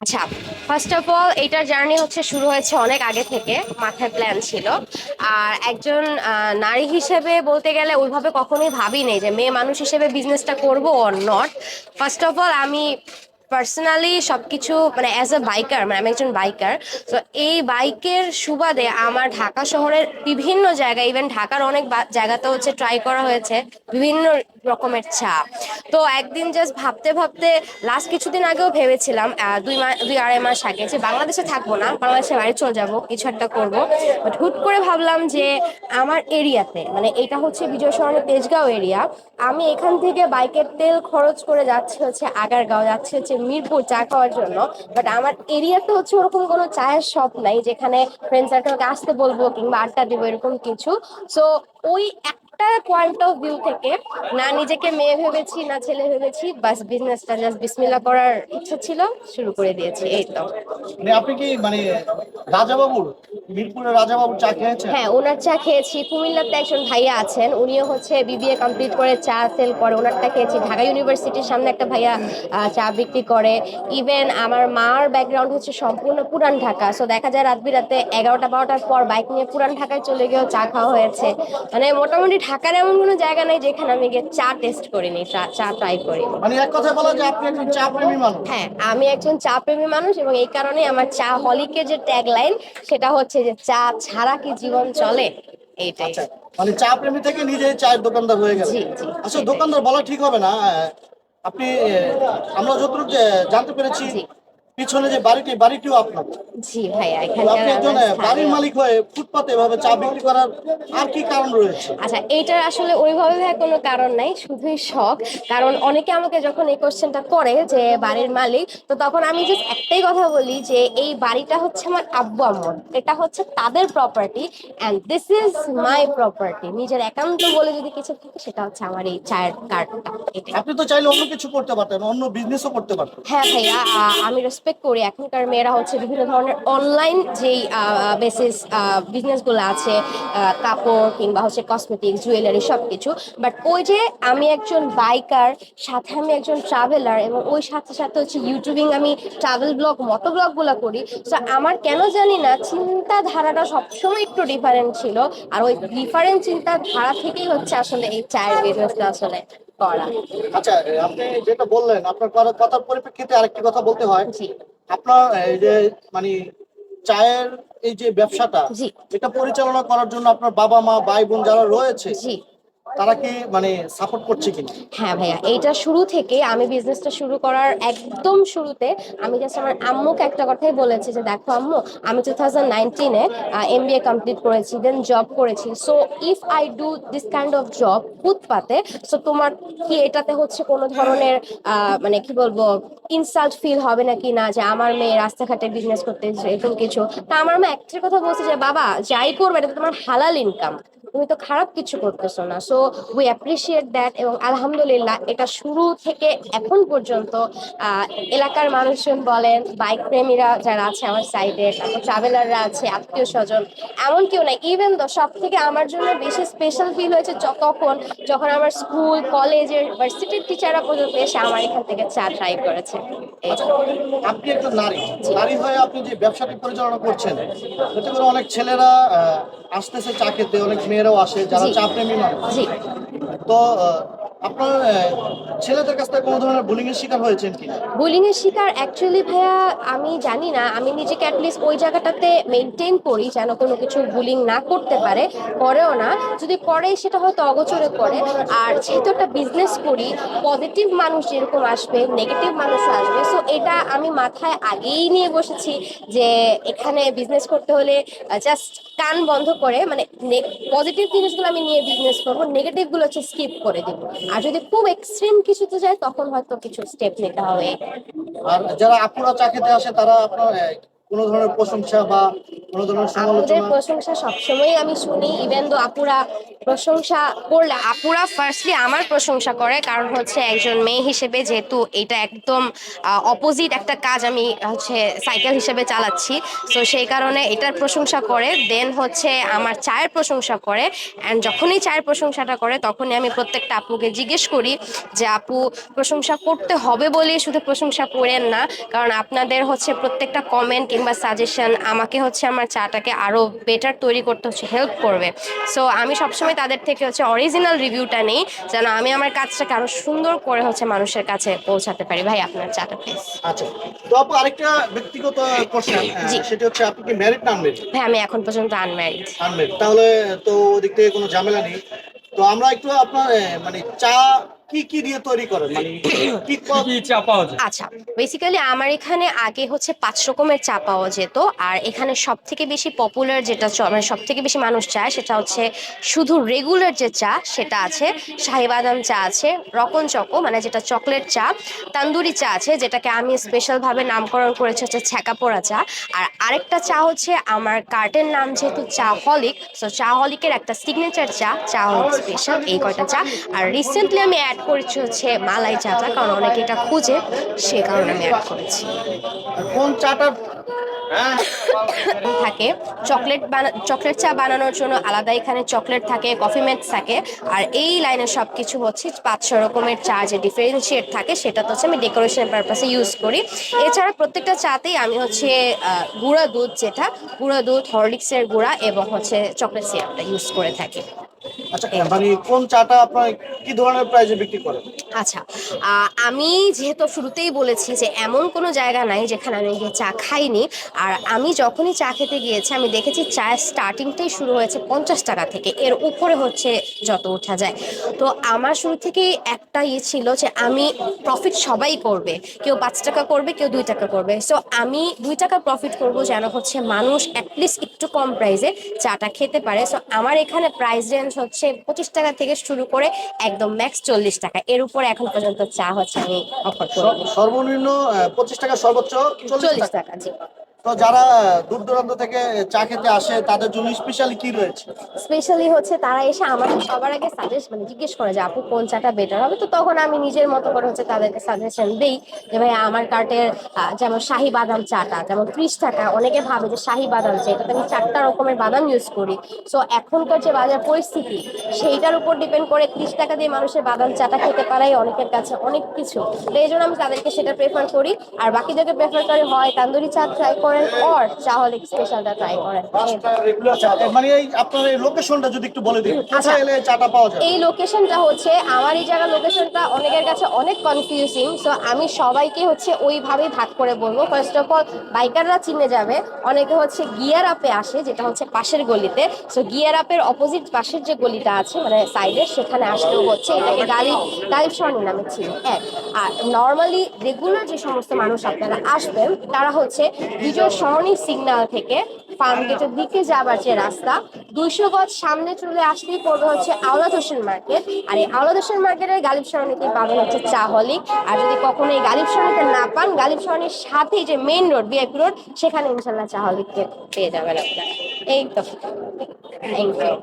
আচ্ছা first of all এইটার journey হচ্ছে শুরু হয়েছে অনেক আগে থেকে, মাথায় প্ল্যান ছিল। আর একজন নারী হিসেবে বলতে গেলে ওইভাবে কখনোই ভাবি নেই যে মেয়ে মানুষ হিসেবে বিজনেসটা করব or not first of all আমি পার্সোনালি সবকিছু মানে অ্যাজ এ বাইকার মানে আমি একজন বাইকার তো এই বাইকের সুবাদে আমার ঢাকা শহরের বিভিন্ন জায়গায় ইভেন ঢাকার অনেক জায়গাতে হচ্ছে ট্রাই করা হয়েছে। বিভিন্ন রকমের চা তো একদিন জাস্ট ভাবতে ভাবতে লাস্ট কিছুদিন আগেও ভেবেছিলাম দুই মাস দুই আড়াই মাস আগে যে বাংলাদেশে থাকব না বাংলাদেশে বাড়ি চলে যাব, কিছু একটা করব। বাট হুট করে ভাবলাম যে আমার এরিয়াতে মানে এটা হচ্ছে বিজয় সরণের তেজগাঁও এরিয়া আমি এখান থেকে বাইকের তেল খরচ করে যাচ্ছি হচ্ছে আগারগাঁও, যাচ্ছি হচ্ছে মিরপুর চা খাওয়ার জন্য। বাট আমার এরিয়াতে হচ্ছে ওরকম কোনো চায়ের শপ নাই, যেখানে ফ্রেন্ড সার্কেলকে আসতে বলব কিংবা আড্ডা দিব, এরকম কিছু। সো ওই একটা পয়েন্ট অফ ভিউ থেকে না নিজেকে মেয়ে ভেবেছি না ছেলে ভেবেছি বাস বিজনেসটা জাস্ট বিসমিল্লা করার ইচ্ছা ছিল শুরু করে দিয়েছি এই তো। মানে আপনি কি মানে রাজাবাবুর মিরপুরের রাজাবাবুর চা খেয়েছেন? হ্যাঁ ওনার চা খেয়েছি। কুমিল্লাতে একজন ভাইয়া আছেন উনিও হচ্ছে বিবিএ কমপ্লিট করে চা সেল করে ওনারটা খেয়েছি। ঢাকা ইউনিভার্সিটির সামনে একটা ভাইয়া চা বিক্রি করে। ইভেন আমার মার ব্যাকগ্রাউন্ড হচ্ছে সম্পূর্ণ পুরান ঢাকা সো দেখা যায় রাত বিরাতে এগারোটা বারোটার পর বাইক নিয়ে পুরান ঢাকায় চলে গিয়েও চা খাওয়া হয়েছে। মানে মোটামুটি ঢাকার এমন কোনো জায়গা নেই যেখানে আমি গিয়ে চা টেস্ট করিনি চা ট্রাই করিনি মানে এক কথায় বলা যায় আপনি একজন চা প্রেমী মানুষ। হ্যাঁ আমি একজন চা প্রেমী মানুষ এবং এই কারণে আমার চা হলিকের যে ট্যাগ লাইন সেটা হচ্ছে যে চা ছাড়া কি জীবন চলে? এইটাই। আচ্ছা মানে চা প্রেমী থেকে নিজে চায়ের দোকানদার হয়ে গেল। আচ্ছা দোকানদার বলা ঠিক হবে না। আপনি আমরা যতটুকু জানতে পেরেছি। পিছনে যে বাড়িটি বাড়িটিও আপনার। জি ভাইয়া আপনি একজন বাড়ির মালিক হয়ে ফুটপাতে এভাবে চা বিক্রি করার আর কি কারণ রয়েছে? আচ্ছা এইটার আসলে ওইভাবে কোনো কারণ নাই শুধুই শখ। কারণ অনেকে আমাকে যখন এই কোশ্চেনটা করে যে বাড়ির মালিক তো তখন আমি জাস্ট একটাই কথা বলি যে এই বাড়িটা হচ্ছে আমার আব্বু আম্মুর এটা হচ্ছে তাদের property and this is my property নিজের একান্ত বলে যদি কিছু থাকে সেটা হচ্ছে আমার এই চায়ের কার্ডটা। আপনি তো চাইলে অন্য কিছু করতে পারতেন অন্য বিজনেসও করতে পারতেন। হ্যাঁ ভাইয়া আমি রেসপেক্ট করি। এখনকার মেয়েরা হচ্ছে বিভিন্ন ধরনের অনলাইন যেই বেসিস বিজনেসগুলো আছে কাপড় কিংবা হচ্ছে কসমেটিক জুয়েলারি সব কিছু বাট ওই যে আমি একজন বাইকার সাথে আমি একজন ট্রাভেলার এবং ওই সাথে সাথে হচ্ছে ইউটিউবিং আমি ট্রাভেল ব্লগ মতো ব্লগগুলো করি। তো আমার কেন জানি না, চিন্তাধারাটা সবসময় একটু ডিফারেন্ট ছিল। আর ওই ডিফারেন্ট চিন্তাধারা থেকেই হচ্ছে আসলে এই চায়ের বিজনেসটা আসলে করা। আচ্ছা আপনি যেটা বললেন আপনার কথার পরিপ্রেক্ষিতে আরেকটি কথা বলতে হয়। আপনার এই যে মানে চায়ের এই যে ব্যবসাটা। এটা পরিচালনা করার জন্য আপনার বাবা মা ভাই বোন যারা রয়েছে জি। তারা কি মানে সাপোর্ট করছে কিনা? হ্যাঁ ভাইয়া, এইটা শুরু থেকে আমি বিজনেসটা শুরু করার একদম শুরুতে আমি জাস্ট আমার আম্মুকে একটা কথাই বলেছি যে, দেখো আম্মু, আমি টু থাউজেন্ড নাইনটিনে এম বি কমপ্লিট করেছি দেন জব করেছি। So if I do this kind of job ফুটপাতে সো তোমার কি এটাতে হচ্ছে কোনো ধরনের মানে কি বলব ইনসাল্ট ফিল হবে নাকি না যে, আমার মেয়ে রাস্তাঘাটে বিজনেস করতে, এরকম কিছু? তা আমার মা একটা কথা বলছে যে, বাবা, যাই করবে, এটা তোমার হালাল ইনকাম তুমি তো খারাপ কিছু করতেছো না। সো উই অ্যাপ্রিসিয়েট দ্যাট এবং আলহামদুলিল্লাহ এটা শুরু থেকে এখন পর্যন্ত এলাকার মানুষজন বলেন বাইক প্রেমীরা যারা আছে আমার সাইডে তারপর ট্রাভেলাররা আছে আত্মীয় স্বজন এমন কেউ নাই। ইভেন তো সব থেকে আমার জন্য বেশি স্পেশাল ফিল হয়েছে তখন যখন আমার স্কুল কলেজের ভার্সিটির টিচাররা পর্যন্ত এসে আমার এখান থেকে চা ট্রাই করেছে। আপনি একজন নারী। নারী হয়ে আপনি যে ব্যবসাটি পরিচালনা করছেন এতে করে অনেক ছেলেরা আসতেছে চা খেতে অনেক মেয়েরাও আসে যারা চাপ চা প্রেমী মানুষ তো আপনার ছেলেদের কাছ থেকে কোনো ধরনের বুলিং এর শিকার হয়েছেন কিনা বুলিং এর শিকার অ্যাকচুয়ালি ভাইয়া, আমি জানি না। আমি নিজেকে অ্যাটলিস্ট ওই জায়গাটাতে মেনটেন করি যেন কোনো কিছু বুলিং না করতে পারে। করেও না। যদি করে সেটা হয়তো অগোচরে করে আর যেহেতু একটা বিজনেস করি পজিটিভ মানুষ যেরকম আসবে নেগেটিভ মানুষও আসবে সো এটা আমি মাথায় আগেই নিয়ে বসেছি যে এখানে বিজনেস করতে হলে জাস্ট কান বন্ধ করে মানে পজিটিভ জিনিসগুলো আমি নিয়ে বিজনেস করব নেগেটিভগুলো হচ্ছে স্কিপ করে দিব। আর যদি খুব এক্সট্রিম কিছুতে যায়, তখন হয়তো কিছু স্টেপ নিতে হবে। আর যারা আপুরা চাকরিতে আসে, তারা আপনার কোনো ধরনের প্রশংসা বা কোনো ধরনের সমালোচনা? প্রশংসা সবসময় আমি শুনি ইভেন দো আপুরা প্রশংসা করলে, আপুরা ফার্স্টলি আমার প্রশংসা করে, কারণ হচ্ছে একজন মেয়ে হিসেবে যেহেতু এটা একদম অপোজিট একটা কাজ আমি হচ্ছে সাইকেল হিসেবে চালাচ্ছি তো সেই কারণে এটার প্রশংসা করে দেন হচ্ছে আমার চায়ের প্রশংসা করে অ্যান্ড যখনই চায়ের প্রশংসাটা করে, তখনই আমি প্রত্যেকটা আপুকে জিজ্ঞেস করি যে, আপু, প্রশংসা করতে হবে বলে শুধু প্রশংসা করেন না? কারণ আপনাদের হচ্ছে প্রত্যেকটা কমেন্ট কিংবা সাজেশন আমাকে হচ্ছে আমার চাটাকে আরও বেটার তৈরি করতে হচ্ছে হেল্প করবে। সো আমি সবসময় তাদের থেকে হচ্ছে অরিজিনাল রিভিউটা নেই যেন আমি আমার কাজটাকে আরও সুন্দর করে হচ্ছে মানুষের কাছে পৌঁছাতে পারি। ভাই আপনার চাটা প্লিজ আচ্ছা তো আপু আরেকটা ব্যক্তিগত কোশ্চেন। সেটা হচ্ছে আপনি কি ম্যারিড না আনম্যারিড ভাই আমি এখন পর্যন্ত আনম্যারিড আনম্যারিড তাহলে তো কোনো ঝামেলা নেই। তো আমরা একটু আপনার মানে চা কি কি দিয়ে তৈরি করেন? মানে কি কি চা পাওয়া যায়? আচ্ছা বেসিক্যালি আমার এখানে আগে হচ্ছে পাঁচ রকমের চা পাওয়া যেত আর এখানে সব থেকে বেশি পপুলার যেটা মানে সব থেকে বেশি মানুষ চায় সেটা হচ্ছে শুধু রেগুলার যে চা সেটা আছে শাহি বাদাম চা আছে রকন চকো মানে যেটা চকলেট চা তান্দুরি চা আছে যেটাকে আমি স্পেশালভাবে নামকরণ করেছি হচ্ছে ছ্যাঁকা পোড়া চা আর আরেকটা চা হচ্ছে আমার কার্টের নাম যেহেতু চা হলিক সো চা হলিকের একটা সিগনেচার চা চা হলিক স্পেশাল এই কয়টা চা আর রিসেন্টলি আমি অ্যাড করেছি হচ্ছে মালাই চাটা কারণ অনেকে এটা খুঁজে সে কারণে আমি অ্যাড করেছি। কোন চাটা? থাকে। চকলেট চকলেট চা বানানোর জন্য আলাদা এখানে চকলেট থাকে কফি মেটস থাকে আর এই লাইনে সব কিছু হচ্ছে পাঁচশো রকমের চা যে ডিফারেন্সিয়েট থাকে সেটা তো হচ্ছে আমি ডেকোরেশন পারপাসে ইউজ করি। এছাড়া প্রত্যেকটা চাতেই আমি হচ্ছে গুঁড়া দুধ যেটা গুঁড়া দুধ হরলিক্সের গুঁড়া এবং হচ্ছে চকলেট সিরাপটা ইউজ করে থাকি। আচ্ছা আচ্ছা আমি যেহেতু শুরুতেই বলেছি যে এমন কোনো জায়গা নাই যেখানে আমি গিয়ে চা খাইনি, আর আমি যখনই চা খেতে গিয়েছি, আমি দেখেছি চায়ের স্টার্টিংটাই শুরু হয়েছে পঞ্চাশ টাকা থেকে, এর উপরে হচ্ছে যত ওঠা যায়। তো আমার শুরু থেকেই একটা ইয়ে ছিল যে আমি প্রফিট সবাই করবে, কেউ পাঁচ টাকা করবে, কেউ দুই টাকা করবে। সো আমি দুই টাকা প্রফিট করব যেন হচ্ছে মানুষ অ্যাটলিস্ট একটু কম প্রাইসে চাটা খেতে পারে। সো আমার এখানে প্রাইস রেঞ্জ হচ্ছে পঁচিশ টাকা থেকে শুরু করে একদম ম্যাক্স চল্লিশ টাকা। এর উপরে এখন পর্যন্ত চা হচ্ছে আমি অফার করি সর্বনিম্ন পঁচিশ টাকা সর্বোচ্চ চল্লিশ টাকা জি। তো যারা দূর দূরান্ত থেকে চা খেতে আসে, তাদের জন্য স্পেশালি কি রয়েছে? স্পেশালি হচ্ছে তারা এসে আমাকে সবার আগে সাজেস্ট মানে জিজ্ঞেস করে যে, আপু, কোন চাটা বেটার হবে? তো তখন আমি নিজের মতো করে হচ্ছে তাদেরকে সাজেশন দিই যে ভাই আমার কার্টের যেমন শাহি বাদাম চাটা, যেমন ত্রিশ টাকা, অনেকে ভাবে যে শাহি বাদাম চা আমি চারটা রকমের বাদাম ইউজ করি। সো এখনকার যে বাজার পরিস্থিতি, সেইটার উপর ডিপেন্ড করে ত্রিশ টাকা দিয়ে মানুষের বাদাম চাটা খেতে পারাই অনেকের কাছে অনেক কিছু। তো এই জন্য আমি তাদেরকে সেটা প্রেফার করি। আর বাকিদেরকে প্রেফার করে হয় তান্দুরি চা ট্রাই করেন অর চা হলে স্পেশালটা ট্রাই করেন। মানে এই আপনার এই লোকেশনটা যদি একটু বলে দিন আচ্ছা। কোথায় এলে চাটা পাওয়া যায় এই লোকেশনটা হচ্ছে আমার এই জায়গার লোকেশনটা অনেকের কাছে অনেক কনফিউজিং সো আমি সবাইকে হচ্ছে ওইভাবেই ভাগ করে বলব। ফার্স্ট অফ অল বাইকাররা চিনে যাবে। অনেকে হচ্ছে গিয়ার আপে আসে যেটা হচ্ছে পাশের গলিতে। সো গিয়ার আপের অপোজিট পাশের যে গলিটা আছে মানে সাইডে সেখানে আসলেও হচ্ছে এটাকে গালিব গালিব সরণি নামে ছিল এক আর নর্মালি রেগুলার যে সমস্ত মানুষ আপনারা আসবেন তারা হচ্ছে বিজয় সরণি সিগন্যাল থেকে ফার্ম গেটের দিকে যাবার যে রাস্তা, দুইশো গজ সামনে চলে আসলেই পড়বে হচ্ছে আওলাদ হোসেন মার্কেট আর এই আওলাদ হোসেন মার্কেটের গালিব সরণিতে পাবেন হচ্ছে চা হলিক আর যদি কখনো এই গালিব সরণিতে না পান, গালিব সরণির সাথে যে মেইন রোড বিআইপি রোড সেখানে ইনশাল্লাহ চা হলিককে পেয়ে যাবেন আপনারা। এই তো। Thank you